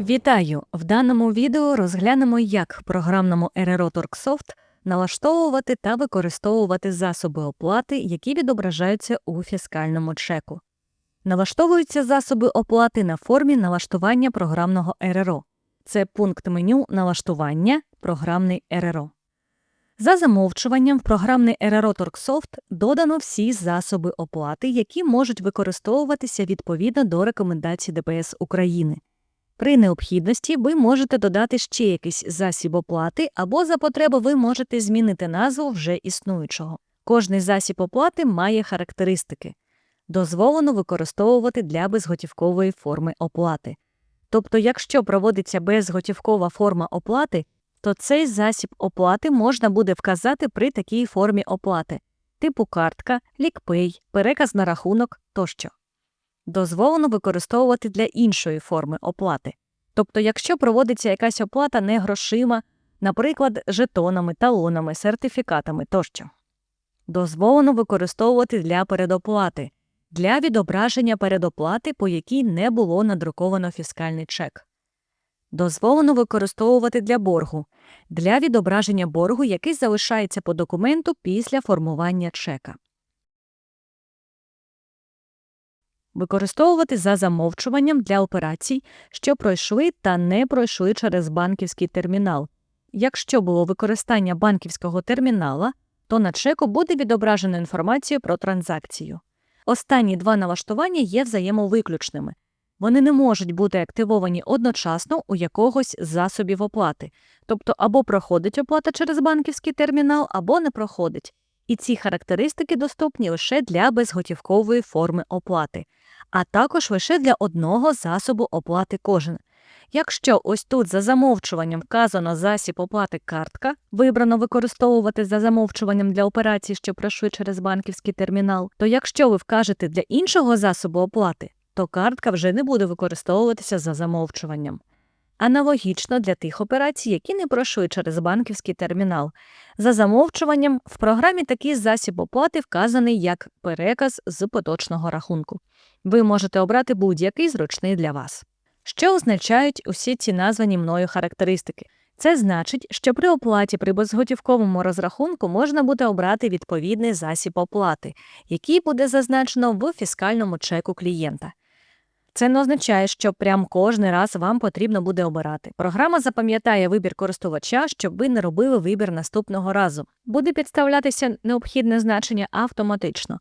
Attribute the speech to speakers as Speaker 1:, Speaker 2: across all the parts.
Speaker 1: Вітаю! В даному відео розглянемо, як програмному РРО Торксофт налаштовувати та використовувати засоби оплати, які відображаються у фіскальному чеку. Налаштовуються засоби оплати на формі налаштування програмного РРО. Це пункт меню Налаштування програмний РРО. За замовчуванням в програмний РРО Торксофт додано всі засоби оплати, які можуть використовуватися відповідно до рекомендацій ДПС України. При необхідності ви можете додати ще якийсь засіб оплати, або за потреби ви можете змінити назву вже існуючого. Кожний засіб оплати має характеристики. Дозволено використовувати для безготівкової форми оплати. Тобто, якщо проводиться безготівкова форма оплати, то цей засіб оплати можна буде вказати при такій формі оплати типу картка, лікпей, переказ на рахунок тощо дозволено використовувати для іншої форми оплати. Тобто, якщо проводиться якась оплата не грошима, наприклад, жетонами, талонами, сертифікатами тощо. Дозволено використовувати для передоплати, для відображення передоплати, по якій не було надруковано фіскальний чек. Дозволено використовувати для боргу, для відображення боргу, який залишається по документу після формування чека. Використовувати за замовчуванням для операцій, що пройшли та не пройшли через банківський термінал. Якщо було використання банківського термінала, то на чеку буде відображено інформацію про транзакцію. Останні два налаштування є взаємовиключними. Вони не можуть бути активовані одночасно у якогось засобів оплати, тобто або проходить оплата через банківський термінал, або не проходить. І ці характеристики доступні лише для безготівкової форми оплати а також лише для одного засобу оплати кожен. Якщо ось тут за замовчуванням вказано засіб оплати картка, вибрано використовувати за замовчуванням для операцій, що пройшли через банківський термінал, то якщо ви вкажете для іншого засобу оплати, то картка вже не буде використовуватися за замовчуванням. Аналогічно для тих операцій, які не пройшли через банківський термінал. За замовчуванням, в програмі такий засіб оплати вказаний як переказ з поточного рахунку. Ви можете обрати будь-який зручний для вас. Що означають усі ці названі мною характеристики? Це значить, що при оплаті при безготівковому розрахунку можна буде обрати відповідний засіб оплати, який буде зазначено в фіскальному чеку клієнта. Це не означає, що прям кожний раз вам потрібно буде обирати. Програма запам'ятає вибір користувача, щоб ви не робили вибір наступного разу. Буде підставлятися необхідне значення автоматично.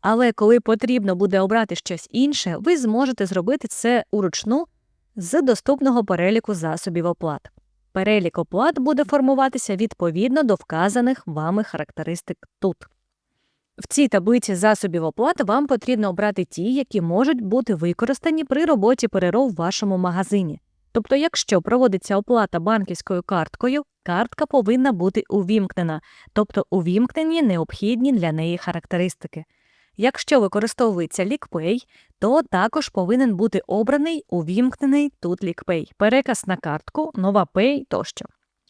Speaker 1: Але коли потрібно буде обрати щось інше, ви зможете зробити це уручну з доступного переліку засобів оплат. Перелік оплат буде формуватися відповідно до вказаних вами характеристик тут. В цій таблиці засобів оплати вам потрібно обрати ті, які можуть бути використані при роботі переров в вашому магазині. Тобто, якщо проводиться оплата банківською карткою, картка повинна бути увімкнена, тобто увімкнені необхідні для неї характеристики. Якщо використовується LeakPay, то також повинен бути обраний увімкнений тут LeakPay, переказ на картку, нова Pay тощо.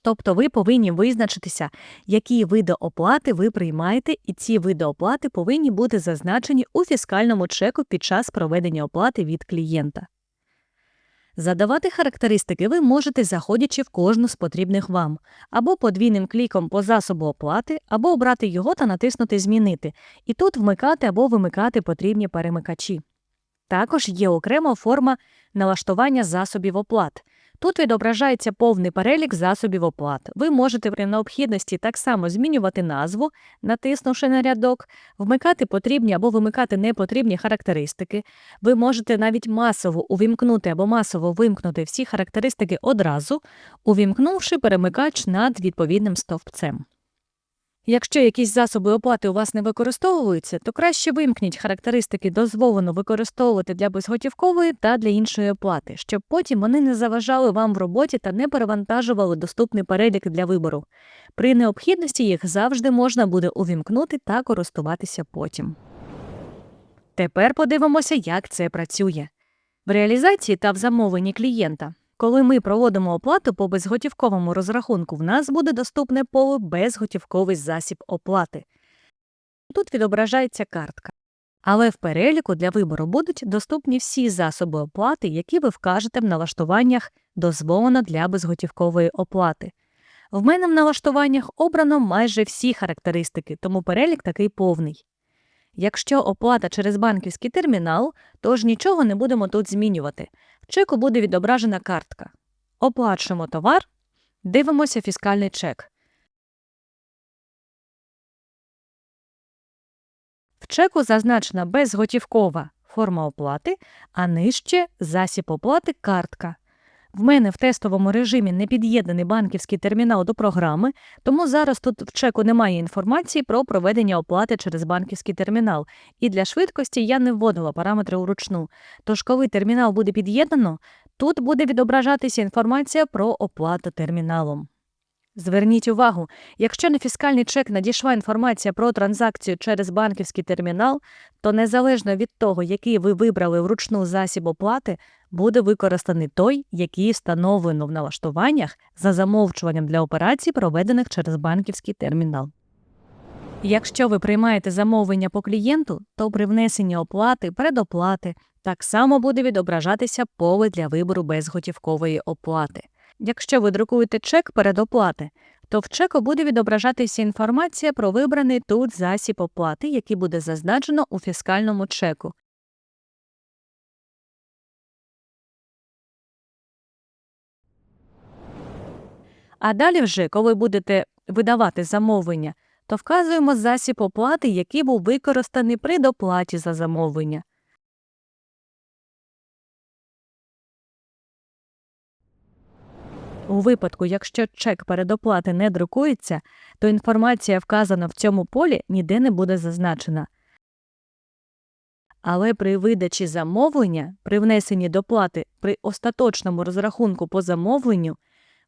Speaker 1: Тобто ви повинні визначитися, які види оплати ви приймаєте, і ці види оплати повинні бути зазначені у фіскальному чеку під час проведення оплати від клієнта. Задавати характеристики ви можете, заходячи в кожну з потрібних вам, або подвійним кліком по засобу оплати, або обрати його та натиснути Змінити, і тут вмикати або вимикати потрібні перемикачі. Також є окрема форма налаштування засобів оплат. Тут відображається повний перелік засобів оплат. Ви можете при необхідності так само змінювати назву, натиснувши на рядок, вмикати потрібні або вимикати непотрібні характеристики. Ви можете навіть масово увімкнути або масово вимкнути всі характеристики одразу, увімкнувши перемикач над відповідним стовпцем. Якщо якісь засоби оплати у вас не використовуються, то краще вимкніть характеристики дозволено використовувати для безготівкової та для іншої оплати, щоб потім вони не заважали вам в роботі та не перевантажували доступний перелік для вибору. При необхідності їх завжди можна буде увімкнути та користуватися потім. Тепер подивимося, як це працює. В реалізації та в замовленні клієнта коли ми проводимо оплату по безготівковому розрахунку, в нас буде доступне поле безготівковий засіб оплати. Тут відображається картка. Але в переліку для вибору будуть доступні всі засоби оплати, які ви вкажете в налаштуваннях дозволено для безготівкової оплати. В мене в налаштуваннях обрано майже всі характеристики, тому перелік такий повний. Якщо оплата через банківський термінал, то ж нічого не будемо тут змінювати. В чеку буде відображена картка. Оплачуємо товар, дивимося фіскальний чек. В чеку зазначена безготівкова форма оплати, а нижче засіб оплати картка. В мене в тестовому режимі не під'єднаний банківський термінал до програми, тому зараз тут в чеку немає інформації про проведення оплати через банківський термінал, і для швидкості я не вводила параметри уручну. Тож, коли термінал буде під'єднано, тут буде відображатися інформація про оплату терміналом. Зверніть увагу, якщо на фіскальний чек надійшла інформація про транзакцію через банківський термінал, то незалежно від того, який ви вибрали вручну засіб оплати, буде використаний той, який встановлено в налаштуваннях за замовчуванням для операцій, проведених через банківський термінал. Якщо ви приймаєте замовлення по клієнту, то при внесенні оплати, предоплати так само буде відображатися поле для вибору безготівкової оплати. Якщо ви друкуєте чек передоплати, то в чеку буде відображатися інформація про вибраний тут засіб оплати, який буде зазначено у фіскальному чеку. А далі вже, коли будете видавати замовлення, то вказуємо засіб оплати, який був використаний при доплаті за замовлення. У випадку, якщо чек передоплати не друкується, то інформація, вказана в цьому полі, ніде не буде зазначена. Але при видачі замовлення, при внесенні доплати при остаточному розрахунку по замовленню,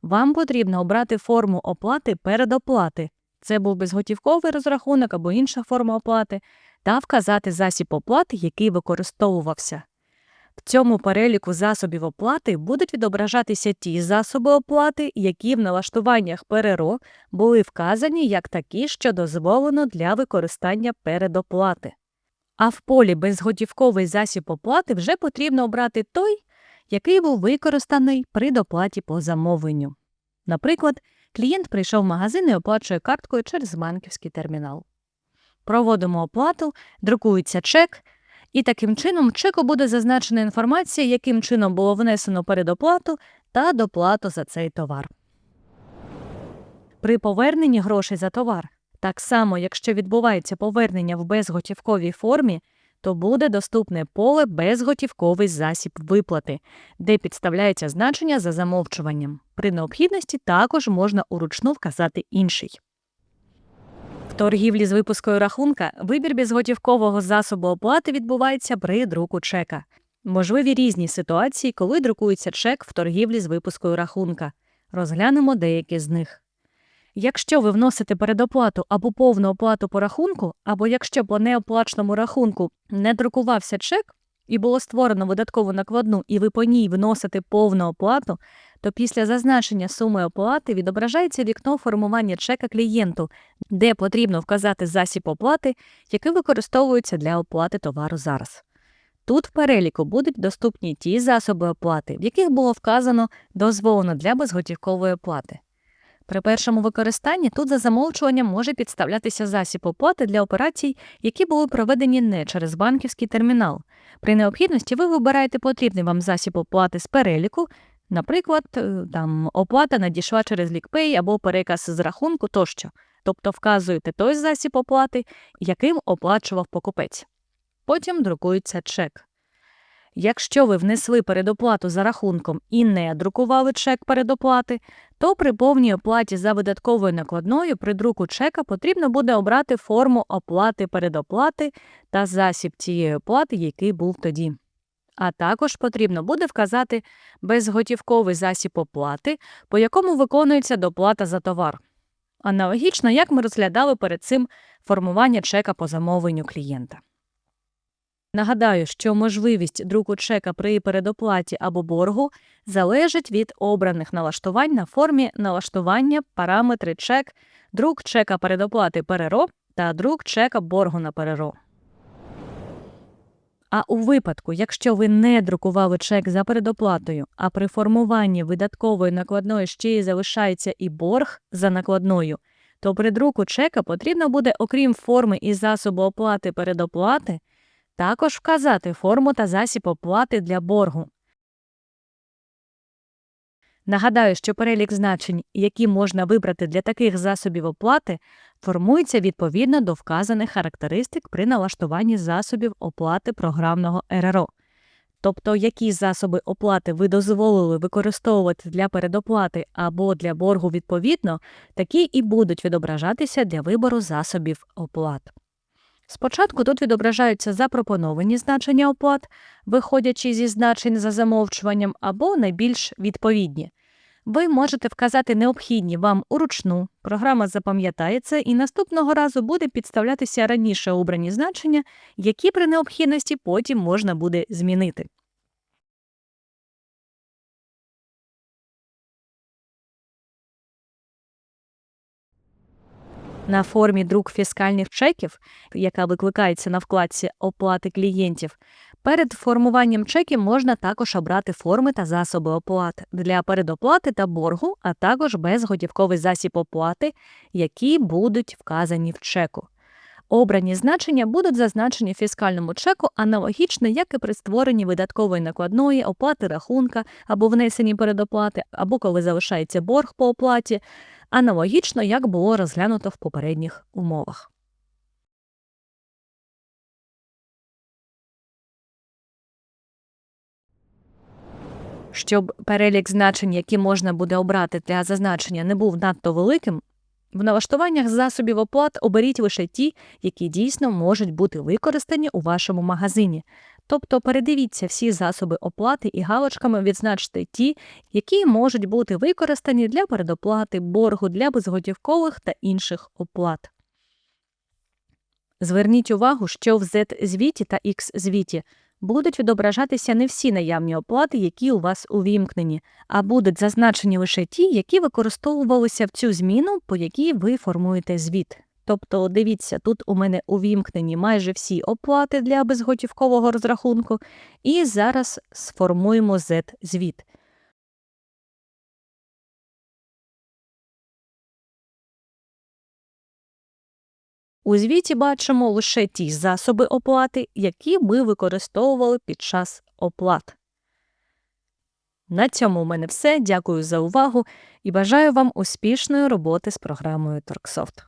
Speaker 1: вам потрібно обрати форму оплати передоплати. Це був безготівковий розрахунок або інша форма оплати, та вказати засіб оплати, який використовувався. В цьому переліку засобів оплати будуть відображатися ті засоби оплати, які в налаштуваннях ПРРО були вказані як такі, що дозволено для використання передоплати. А в полі безготівковий засіб оплати вже потрібно обрати той, який був використаний при доплаті по замовленню. Наприклад, клієнт прийшов в магазин і оплачує карткою через банківський термінал. Проводимо оплату, друкується чек. І таким чином в чеку буде зазначена інформація, яким чином було внесено передоплату та доплату за цей товар. При поверненні грошей за товар, так само, якщо відбувається повернення в безготівковій формі, то буде доступне поле безготівковий засіб виплати, де підставляється значення за замовчуванням. При необхідності також можна уручну вказати інший. В торгівлі з випускою рахунка вибір безготівкового засобу оплати відбувається при друку чека. Можливі різні ситуації, коли друкується чек в торгівлі з випускою рахунка. Розглянемо деякі з них. Якщо ви вносите передоплату або повну оплату по рахунку, або якщо по неоплаченому рахунку не друкувався чек і було створено видаткову накладну, і ви по ній вносите повну оплату, то після зазначення суми оплати відображається вікно формування чека клієнту, де потрібно вказати засіб оплати, який використовується для оплати товару зараз. Тут в переліку будуть доступні ті засоби оплати, в яких було вказано дозволено для безготівкової оплати. При першому використанні тут за замовчуванням може підставлятися засіб оплати для операцій, які були проведені не через банківський термінал. При необхідності ви вибираєте потрібний вам засіб оплати з переліку, наприклад, е, там оплата надійшла через лікпей або переказ з рахунку тощо, тобто вказуєте той засіб оплати, яким оплачував покупець. Потім друкується чек. Якщо ви внесли передоплату за рахунком і не друкували чек передоплати, то при повній оплаті за видатковою накладною при друку чека потрібно буде обрати форму оплати передоплати та засіб цієї оплати, який був тоді. А також потрібно буде вказати безготівковий засіб оплати, по якому виконується доплата за товар. Аналогічно, як ми розглядали перед цим формування чека по замовленню клієнта. Нагадаю, що можливість друку чека при передоплаті або боргу залежить від обраних налаштувань на формі налаштування, параметри чек, друк чека передоплати ПРРО та друк чека боргу на ПРРО. А у випадку, якщо ви не друкували чек за передоплатою, а при формуванні видаткової накладної ще й залишається і борг за накладною, то при друку чека потрібно буде, окрім форми і засобу оплати передоплати, також вказати форму та засіб оплати для боргу. Нагадаю, що перелік значень, які можна вибрати для таких засобів оплати, формується відповідно до вказаних характеристик при налаштуванні засобів оплати програмного РРО. Тобто, які засоби оплати ви дозволили використовувати для передоплати або для боргу відповідно, такі і будуть відображатися для вибору засобів оплат. Спочатку тут відображаються запропоновані значення оплат, виходячи зі значень за замовчуванням, або найбільш відповідні. Ви можете вказати необхідні вам уручну, програма запам'ятає це і наступного разу буде підставлятися раніше обрані значення, які при необхідності потім можна буде змінити. На формі друк фіскальних чеків, яка викликається на вкладці оплати клієнтів, перед формуванням чеків можна також обрати форми та засоби оплати для передоплати та боргу, а також безготівковий засіб оплати, які будуть вказані в чеку. Обрані значення будуть зазначені в фіскальному чеку аналогічно, як і при створенні видаткової накладної, оплати рахунка або внесенні передоплати, або коли залишається борг по оплаті, аналогічно, як було розглянуто в попередніх умовах. Щоб перелік значень, які можна буде обрати для зазначення, не був надто великим, в налаштуваннях засобів оплат оберіть лише ті, які дійсно можуть бути використані у вашому магазині. Тобто передивіться всі засоби оплати і галочками відзначте ті, які можуть бути використані для передоплати, боргу, для безготівкових та інших оплат. Зверніть увагу, що в Z-звіті та X-звіті будуть відображатися не всі наявні оплати, які у вас увімкнені, а будуть зазначені лише ті, які використовувалися в цю зміну, по якій ви формуєте звіт. Тобто, дивіться, тут у мене увімкнені майже всі оплати для безготівкового розрахунку, і зараз сформуємо Z-звіт. У звіті бачимо лише ті засоби оплати, які ми використовували під час оплат. На цьому у мене все. Дякую за увагу і бажаю вам успішної роботи з програмою Торксофт.